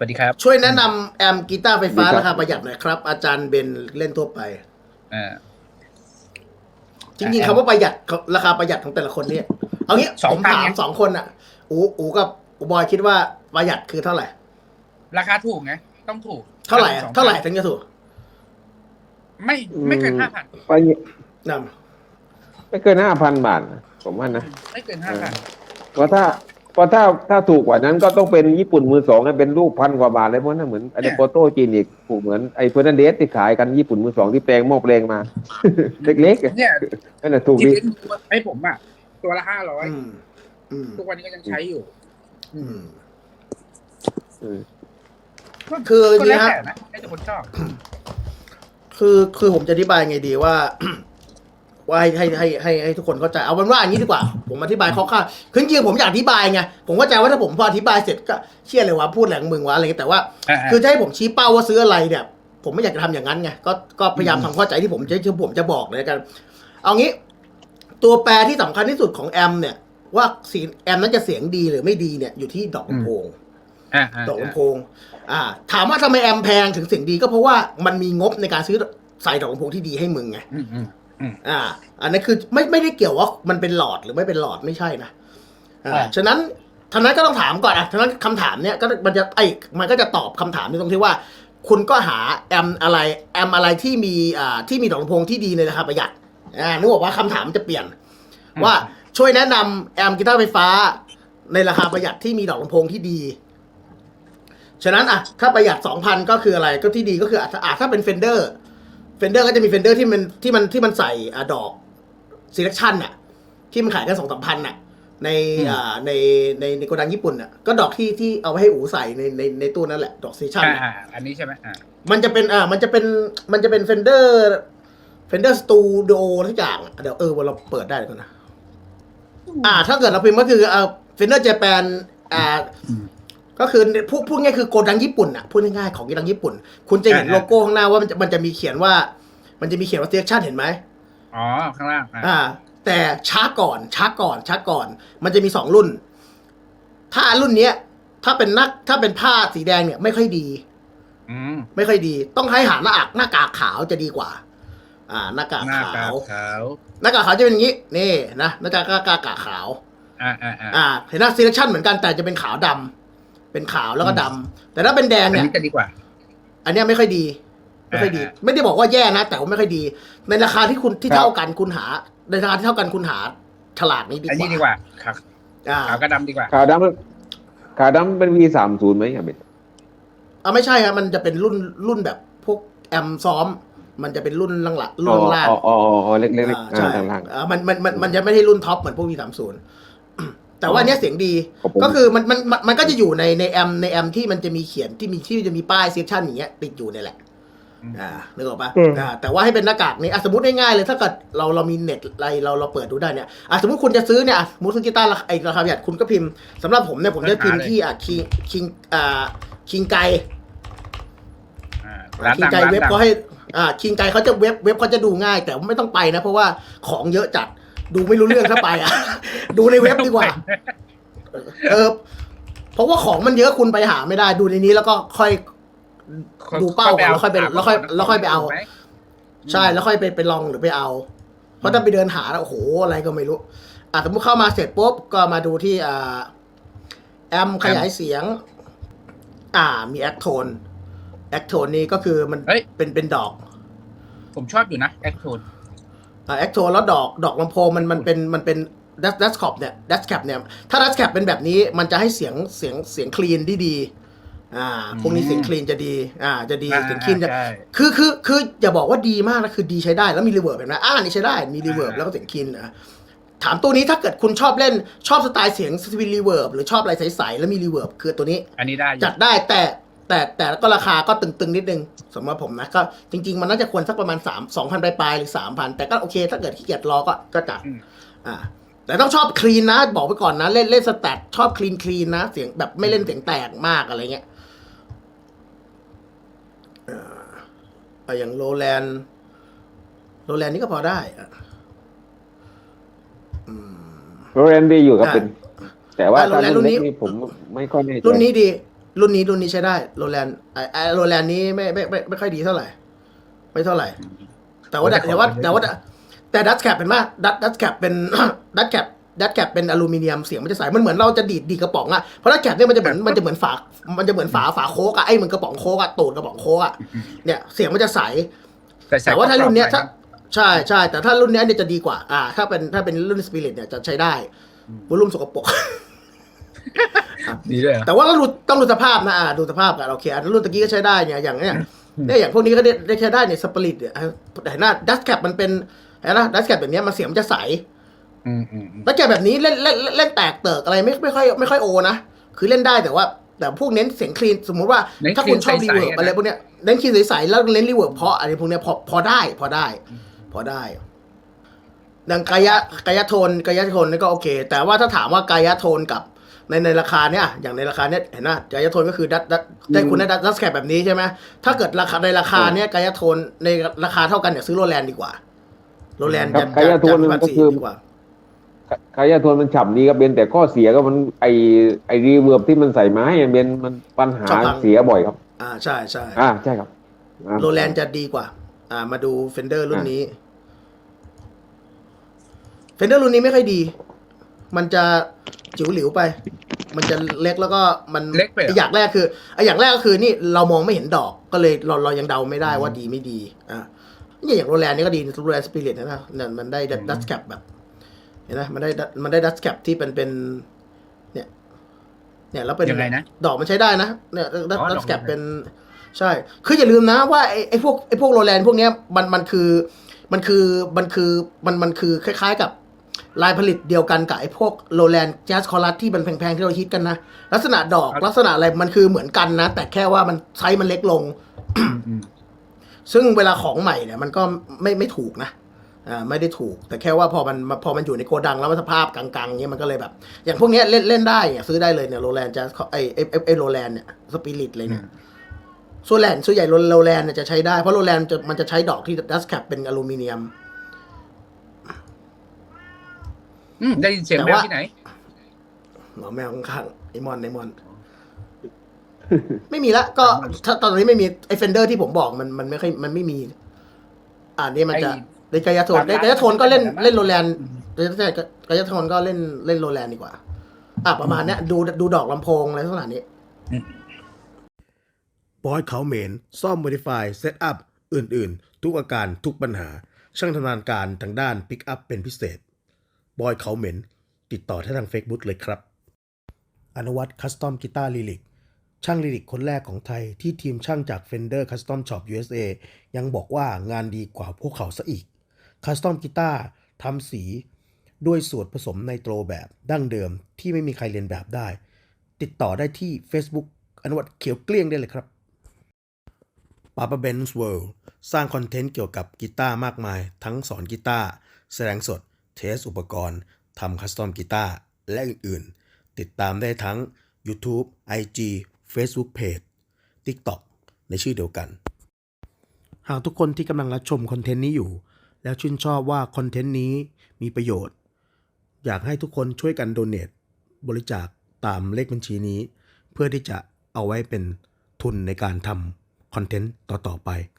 วัสดีครับ ช่วยแนะนำแอมป์กีตาร์ไฟฟ้าดีครับราคาประหยัดหน่อยครับ อาจารย์เบนเล่นทั่วไป อ่า จริงๆแอมป์คำว่าประหยัดราคาประหยัดของแต่ละคนเนี่ย เอางี้สองผมพันถามไงสองคนอะ อูอูกับอูบอยคิดว่าประหยัดคือเท่าไหร่ ราคาถูกไงต้องถูก เท่าไหร่อะสองพันเท่าไหร่ถึงจะถูก ไม่ไม่เกินห้าพันไปนไม่เกินห้าพันบาทนะผมว่านะ ไม่เกินห้าพันเพราะถ้าเพ ราะถ้าถ้าถูกกว่านั้นก็ต้องเป็นญี่ปุ่นมือสองนะเป็นรูปพันกว่าบาทเลยเพราะนั่นเหมือนไอ้โปโต้จีนอีกผูกเหมือนไอ้เฟอร์นันเดสที่ขายกันญี่ปุ่นมือสองที่แปลงหม้อแปลงมา เล็กๆอะเนี่ยนั่นแหละถูกที่ดีเล่นให้ผมอะตัวละห้าร้อยำอืมอืมทุกวันนี้ก็ยังใช้อยู่อืมอืมคือก็อย่างแล้นี้วฮะแต่นะให้ทุกคนชอบคือคือผมจะอธิบายไงดีว่า ว่าให้ให้ให้ให้ให้ทุกคนเข้าใจเอาเป็นว่าอย่างนี้ดีกว่า ผมอธิบายคร่าวๆคือจริงๆผมอยากอธิบายไงผมเข้าใจว่าถ้าผมพออธิบายเสร็จก็เชื่อเลยว่าพูดแหลงมึงวะอะไรเงี้ยแต่ว่า อ่าๆคือจะให้ผมชี้เป้าว่าซื้ออะไรเนี่ย ผมไม่อยากจะทำอย่างนั้นไงก็ก็พยายามทำเข้าใจที่ผมจะที่ผมจะบอกเลยละกัน เอางี้ ตัวแปรที่สำคัญที่สุดของแอมเนี่ย ว่าเสียงแอมนั้นจะเสียงดีหรือไม่ดีเนี่ยอยู่ที่ดอกลำโพง อ่าๆดอกลำโพง อ่า ถามว่าทำไมแอมแพงถึงเสียงดีก็เพราะว่ามันมีงบในการซื้อใส่ดอกลำโพงที่ดีให้มึงไง อืมอืม อ่า อันนั้นคือไม่ไม่ได้เกี่ยวว่ามันเป็นหลอดหรือไม่เป็นหลอดไม่ใช่นะอ่าอ่าฉะนั้นทางนั้นก็ต้องถามก่อนอะทางนั้นคำถามเนี้ยก็มันจะไอ้มันก็จะตอบคำถามในตรงที่ว่า คุณก็หาแอมอะไรแอมอะไรที่มีอ่าที่มีดอกลำโพงที่ดีในราคาประหยัดอ่านึกออกว่าคำถามมันจะเปลี่ยน ว่าช่วยแนะนำแอมกีตาร์ไฟฟ้า ในราคาประหยัดที่มีดอกลำโพงที่ดี ฉะนั้นอะถ้าประหยัดสองพันก็คืออะไรก็ที่ดีก็คืออะถ้าอะถ้าเป็นเฟนเดอร์ เฟนเดอร์ก็จะมีเฟนเดอร์ที่มันที่มันที่มันใส่อะดอก selection น่ะที่มันขายกันสองสามพันน่ะในอืมอ่าในในในโกดังญี่ปุ่นน่ะก็ดอกที่ที่เอาไว้ให้อูใส่ในในในตู้นั่นแหละ ดอก selection น่ะอ่าๆอันนี้ใช่ไหมอ่ามันจะเป็นอ่ามันจะเป็นมันจะเป็นเฟนเดอร์เฟนเดอร์สตูดิโอทุกอย่างอะเดี๋ยวเออเราเปิดได้ก่อนนะอ่า ถ้าเกิดเราพิมพ์ก็คืออ่าเฟนเดอร์เจแปนอ่า ก็คือพูดพูดง่ายคือโกดังญี่ปุ่นอะพูดง่ายๆของโกดังญี่ปุ่น คุณจะเห็นอ่าโลโก้ข้างหน้าว่ามันจะมันจะมีเขียนว่า มันจะมีเขียนว่า selection เห็นไหมอ๋อข้างล่างอ่าอ่า แต่ช้าก่อนช้าก่อนช้าก่อน มันจะมีสองรุ่น ถ้ารุ่นเนี้ย ถ้าเป็นนักถ้าเป็นผ้าสีแดงเนี่ยไม่ค่อยดีอืมไม่ค่อยดี ต้องให้หาหน้าอักหน้ากากขาวจะดีกว่า อ่า หน้ากากหน้าขาตาวขาวหน้ากากขาวจะเป็นอย่างนี้นี่นะหน้ากากกากากขาวอ่าอ่าอ่าอ่าเห็นหน้า selection เหมือนกันแต่จะเป็นขาวดำ เป็นขาวแล้วก็ดำแต่ถ้าเป็นแดงอันเนี่ย นี้จะดีกว่า อันเนี้ยไม่ค่อยดี ไม่ค่อยดี อ่าไม่ได้บอกว่าแย่นะแต่ว่าไม่ค่อยดี ในราคาที่คุณที่ครับ เท่ากันคุณหา ในราคาที่เท่ากันคุณหาฉลากนี้ดีอันกนี้ดีว่ากว่าขาวอ่าขาวกับดำดีกว่า ขาวดำขาวดำเป็น V สามศูนย์ไหมครับเบนอ่าไม่ใช่ครับมันจะเป็นรุ่นรุ่นแบบพวกแอมซ้อม มันจะเป็นรุ่นล่างหลังอ๋รุ่อนล่างอ๋ออ๋ออ๋อเล็กๆเล็กอ่าๆใช่อ่าล่าง อ่ามันมันมันมันจะไม่ใช่รุ่นท็อปเหมือนพวก V30 แต่ว่าอันเนี้ยเสียงดีๆของผมก็คือมันมันมันมันก็จะอยู่ในในแอมในแอมที่มันจะมีเขียนที่มีที่จะมีป้ายเซสชันอย่างเงี้ยติดอยู่เนี่ยแหละ อืม อ่านึกออกปะอืม อ่าแต่ว่าให้เป็นหน้ากากนี่อะสมมติง่ายๆเลยถ้าเกิดเราเรามีเน็ตอะไรเราเราเปิดดูได้เนี่ยอะสมมติคุณจะซื้อเนี่ยอะสมมติซื้อกีตาร์ราคาไอ้ราคาประหยัดคุณก็พิมพ์สำหรับผมเนี่ยผมจะพิมพ์ที่อะคิงคิงอ่าคิงไก อ่าร้านคิงดังไกร้านเว็บดัง ก็ให้อ่าคิงไกเขาจะเว็บเว็บเขาจะดูง่าย แต่ไม่ต้องไปนะ เพราะว่าของเยอะจัด ดูไม่รู้เรื่องถ้าไปอะ ดูในเว็บดีกว่า เออ เพราะว่าของมันเยอะคุณไปหาไม่ได้ ดูในนี้แล้วก็ค่อยดูเป้าก่อนแล้วค่อยไปแล้วค่อยแล้วค่อยไปเอาถูกหมใช่แล้วค่อยไปไปลองหรือไปเอา เพราะถ้าไปเดินหาแล้วโอ้โหอะไรก็ไม่รู้อะสมมติเข้ามาเสร็จปุ๊บก็มาดูที่อ่าแอมขยายเสียง อ่า มีแอคโทนแอคโทนนี่ก็คือมันเฮ้ยเป็นเป็นดอก ผมชอบอยู่นะแอคโทนอ่า แอคโทนแล้วดอกดอกลำโพงมันมันเป็นมันเป็นดัสดัสคอปเนี่ยดัสแคปเนี่ยถ้าดัสแคปเป็นแบบนี้มันจะให้เสียงเสียงเสียงคลีนที่ดีอ่าพวกนี้เสียงคลีนจะดีอ่าจะดีอ่าเสียงคลีนจะใช่คือคือคืออย่าบอกว่าดีมากนะคือดีใช้ได้แล้วมีรีเวิร์บเห็นไหมอ่านี่ใช้ได้มีรีเวิร์บอ่าแล้วก็เสียงคลีนนะถามตัวนี้ถ้าเกิดคุณชอบเล่นชอบสไตล์เสียงสวินรีเวิร์บหรือชอบอะไรใสๆแล้วมีรีเวิร์บคือตัวนี้ อันนี้ได้อยู่จัดได้แต่ แต่แต่ก็ราคาก็ตึงๆนิดนึงสำหรับผมนะก็จริง ๆ มันน่าจะควรสักประมาณ3 2,000ปลายๆหรือ 3,000 แต่ก็โอเค ถ้าเกิดขี้เกียจรอก็ก็จัดอืมอ่าแต่ต้องชอบคลีนนะ บอกไปก่อนนะ เล่นเล่นสแตทชอบคลีนคลีนนะ เสียงแบบไม่เล่นเสียงแตกมากอะไรเงี้ยอ่าเอาอย่างโรแลนโรแลนนี่ก็พอได้อะอืมโรแลนดีอยู่ครับอ่าเป็น แต่ว่าอ่าถ้าโรแลนรุ่รุ่นนนี้เล็กนี่ผมไม่ค่อยแน่ใจรุ่นนี้ดี รุ่นนี้รุ่นนี้ใช้ได้โรแลนไอไอโรแลนนี้ไม่ไม่ไม่ไม่ค่อยดีเท่าไหร่ ไม่เท่าไหร่ แต่ว่าโอ้แต่แต่ว่าของมันแต่ว่าแต่ดัตแคปเป็นว่าดัตดัตแคปเป็นดัตแคปดัตแคปเป็นอลูมิเนียมเสียงมันจะใสมันเหมือนเราจะดีดดีดกระป๋องอะเพราะดัตแคปเนี่ยมันจะเหมือนมันจะเหมือนฝา มันจะเหมือนฝาฝาโค้กอะไอ้เหมือนกระป๋องโค้กอะตูดกระป๋องโค้กอะเนี่ยเสียงมันจะใสแต่ใส่แต่ว่าถ้ารุ่นเนี้ยกรถ้าอบใช่ใช่แต่ถ้ารุ่นเนี้ยเนี่ยจะดีกว่า อ่า ถ้าเป็นถ้าเป็นรุ่นสปิริตเนี่ยจะใช้ได้วอลุ่มสกปรก ดีด้วยเหรอแต่ว่าก็ดูต้องดูสภาพนะอ่าดูสภาพกันโอเคอันรุ่นตะกี้ก็ใช้ได้เนี่ยอย่างเนี้ยเนี่ยอย่างพวกนี้ก็ได้ได้ใช้ได้เนี่ยสปิริตเนี่ยอะแต่หน้าดัสแคปมันเป็นเห็นนะดัสแคปแบบเนี้ยมันเสียงมันจะใสอืมอืมอืมดัสแคปแบบนี้เล่นเล่นเล่นเล่นแตกเติกอะไรไม่ไม่ค่อยไม่ค่อยโอนะคือเล่นได้แต่ว่า แต่พวกเน้นเสียงคลีนสมมุติว่าถ้าคุณชอบรีเวิร์บอะไรพวกเนี้ยเน้นคลีนใสๆแล้วเน้นรีเวิร์บเพราะอะไรพวกเนี้ยพอพอได้ พอได้ พอได้ดังกายะกายะโทนกายะโทนนี่ก็โอเค แต่ว่าถ้าถามว่ากายะโทนกับ ในในราคาเนี้ยอย่างในราคาเนี้ยเห็นไหมกายะโทนก็คือดัดดัดได้คุณได้ดัดดัสแคปแบบนี้ใช่ไหมถ้าเกิดราคาในราคาเนี้ยกายะโทนในราคาเท่ากันเนี่ยซื้อโรแลนด์ดีกว่าโรแลนด์ครัจะบกายะโทนจะมันก็จะคือดีกว่าขายาโทนมันฉ่ำดีครับเบนแต่ข้อเสียก็มันไอไอรีเวิร์บที่มันใส่ไม้อะเบนมันปัญหาชอบพังเสียบ่อยครับ อ่าใช่ใช่อ่าใช่ครับอ่าโรแลนด์จะดีกว่า อ่า มาดูเฟนเดอร์รุ่นนี้เฟนเดอร์รุ่นนี้ไม่ค่อยดี มันจะจิ๋วหลิวไป มันจะเล็กแล้วก็มันเล็กไปเหรอ ไอ้อย่างแรกคือไอ้อย่างแรกก็คือนี่เรามองไม่เห็นดอกก็เลยเราเรายังเดาไม่ได้ว่าดีไม่ดีอ่านี่อย่างโรแลนด์นี่ก็ดีโรแลนด์สปิริตนะนะเนี่ยมันได้ดัสแคปแบบเห็นไหมมันได้ดัสมันได้ดัสแคปที่เป็นเป็น เนี่ย เนี่ยแล้วเป็น ยังไงนะ ดอกมันใช้ได้นะเนี่ยดัอ๋อดัดสอกแคปมัน เป็น ใช่ คืออย่าลืมนะว่าไอ้ไอ้พวกไอ้พวกโรแลนด์พวกเนี้ยมันมันคือมันคือมันคือมันมันคือคล้าย ๆ กับ ลายผลิตเดียวกันกับไอ้พวกโรแลนด์แจ๊สคอรัสที่มันแพงๆ ที่เราฮิตกันนะ ลักษณะดอกลักษณะอะไรมันคือเหมือนกันนะ แต่แค่ว่ามันไซส์มันเล็กลงอืมอืมซึ่งเวลาของใหม่เนี่ย มันก็ไม่ไม่ถูกนะอ่าไม่ได้ถูก แต่แค่ว่าพอมันพอมันอยู่ในโกดังแล้วมันสภาพกลางๆเงี้ยมันก็เลยแบบ อย่างพวกเนี้ยเล่นเล่นได้เนี่ยซื้อได้เลยเนี่ยโรแลนด์จะไอไอไอ้ไอโรแลนด์เนี่ยสปิริตเลยเนี่ยส่วนแลนด์ส่วนใหญ่โรแลนด์เนี่ยจะใช้ได้เพราะโรแลนด์จะมันจะใช้ดอกที่ดัสแคปเป็นอลูมิเนียม อืมได้ยินเสียงแต่แมวว่าที่ไหนหมอแมวข้างๆไอมอนไอมอน ไม่มีละก็ถ้าตอนนี้ไม่มีไอเฟนเดอร์ที่ผมบอกมันมันไม่ค่อยมันไม่มี อ่านี่มันจะไอ้ในกายาโทนตามร้านในกายาโทนก็เล่นมันจะเล่นโรแลนด์ใช่กายาโทนก็เล่นเล่นโรแลนด์ดีกว่า อะประมาณเนี้ยดูดูดอกลำโพงอะไรลักษณะนี้บอยเขาเหมน ซ่อม Modify Setup อื่น ๆ ทุกอาการทุกปัญหา ช่างทำงานการทางด้าน Pick Up เป็นพิเศษ บอยเขาเหม็น ติดต่อที่ทาง Facebook เลยครับ อนุวัตคัสตอมกีตาร์ลิลิกช่างลิลิกคนแรกของไทยที่ทีมช่างจาก Fender Custom Shop USA ยังบอกว่างานดีกว่าพวกเขาซะอีก คัสตอมกีตาร์ทำสีด้วยส่วนผสมไนโตรแบบดั้งเดิมที่ไม่มีใครเรียนแบบได้ ติดต่อได้ที่ Facebook อนุวัตเขียวเกลี้ยงได้เลยครับ p a p a b e n z World สร้างคอนเทนต์เกี่ยวกับกีตาร์มากมาย ทั้งสอนกีตาร์แสดงสด เทสอุปกรณ์ทำคัสตอมกีตาร์และอื่นๆ ติดตามได้ทั้ง YouTube IG Facebook Page TikTok ในชื่อเดียวกัน หากทุกคนที่กำลังรับชมคอนเทนต์นี้อยู่ แล้วชื่นชอบว่าคอนเทนต์นี้มีประโยชน์ อยากให้ทุกคนช่วยกันโดเน a t บริจาคตามเลขบัญชีนี้ เพื่อที่จะเอาไว้เป็นทุนในการทำคอนเทนต์ต่อ ๆ ไป